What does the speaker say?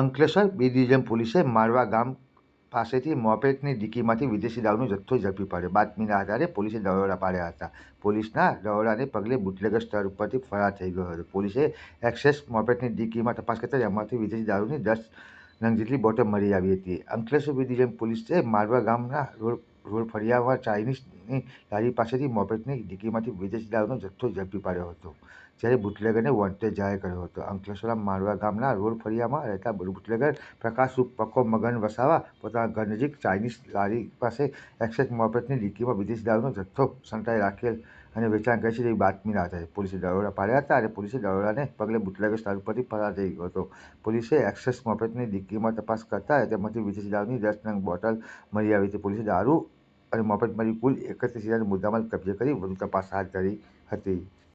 અંકલેશ્વર બે ડિવિઝન પોલીસે મારવા ગામ પાસેથી મોપેટની ડીકીમાંથી વિદેશી દારૂનો જથ્થો ઝડપી પાડ્યો બાતમીના આધારે પોલીસે દરોડા પાડ્યા હતા પોલીસના દરોડાને પગલે બુટલેગર સ્તર ઉપરથી ફરાર થઈ ગયો હતો પોલીસે એક્સેસ મોપેટની ડીકીમાં તપાસ કરતા એમાંથી વિદેશી દારૂની દસ નંગ જેટલી બોટલ મળી આવી હતી અંકલેશ્વર બી ડિવિઝન પોલીસે મારવા ગામના રોડ રોલ ફરિયાવા ચાઇનીસ લારી પાસેની મોપેતની દીકરીમાંથી વિદેશી દારૂનો જથ્થો જપ્ત પડી રહ્યો હતો જ્યારે બુટલગરને વાંટે જાય કર્યો હતો અંકલેશલા મારવા ગામના રોલ ફરિયામાં રહેતા બુટલગર પ્રકાશ સુપ પખો મગન વસાવા પોતાનું ગનજીક ચાઇનીસ લારી પાસે excess મોપેતની દીકરીમાંથી વિદેશી દારૂનો જથ્થો સંતાય રાખેલ અને વેચાણ કઈથીની વાતમી ના થાય પોલીસ દરોડા પાડ્યા હતા અને પોલીસ દરોડાને પગલે બુટલગર સાળુપતિ પરા દે ગયો તો પોલીસે excess મોપેતની દીકરીમાંથી તપાસ કરતા તેમાંથી વિદેશી દારૂની 10 નંગ બોટલ મળી આવી તે પોલીસે દારૂ અને મફતમારી કુલ એકત્રીસ હજાર મુદ્દામાલ કબજે કરી વધુ તપાસ હાથ ધરી હતી